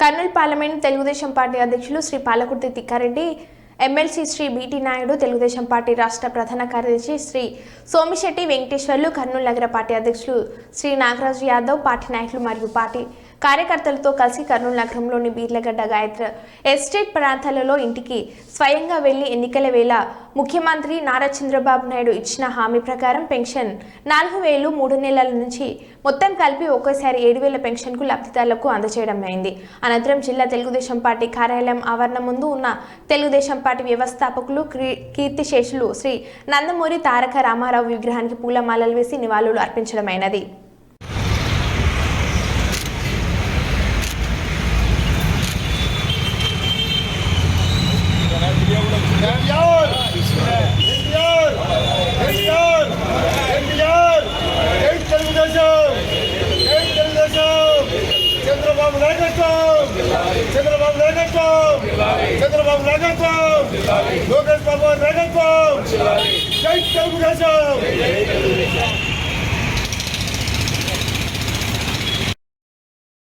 Kurnool parliament Telugu Desam party అధ్యక్షులు Shri Palakurthi Tikka Reddy MLC Shri BT Naidu Telugu Desam party రాష్ట్ర ప్రధాన కార్యదర్శి శ్రీ సోమిశెట్టి వెంకటేశ్వర్లు కర్నూలు నగర పార్టీ అధ్యక్షులు శ్రీ నాగరాజు యాదవ్ పార్టీ నాయకులు మరియు పార్టీ కార్యకర్తలతో కలిసి కర్నూలు నగరంలోని బీర్లగడ్డ గాయత్ర ఎస్టేట్ ప్రాంతాలలో ఇంటికి స్వయంగా వెళ్ళి ఎన్నికల వేళ ముఖ్యమంత్రి నారా చంద్రబాబు నాయుడు ఇచ్చిన హామీ ప్రకారం పెన్షన్ నాలుగు వేలు మూడు నెలల నుంచి మొత్తం కలిపి ఒకేసారి ఏడు వేల పెన్షన్కు లబ్ధిదారులకు అందజేయడం అయింది. అనంతరం జిల్లా తెలుగుదేశం పార్టీ కార్యాలయం ఆవరణ ముందు ఉన్న తెలుగుదేశం పార్టీ వ్యవస్థాపకులు క్రీ- కీర్తిశేషులు శ్రీ నందమూరి తారక రామారావు విగ్రహానికి పూలమాలలు వేసి నివాళులు అర్పించడమైనది ఎన్టీఆర్ ఎన్టీఆర్ ఎన్టీఆర్ ఎన్టీఆర్ జై తెలుగుదేశం జై తెలుగుదేశం చంద్రబాబు నాయకత్వం చంద్రబాబు నాయకత్వం చంద్రబాబు నాయకత్వం లోకేష్ బాబు నాయకత్వం జై తెలుగుదేశం!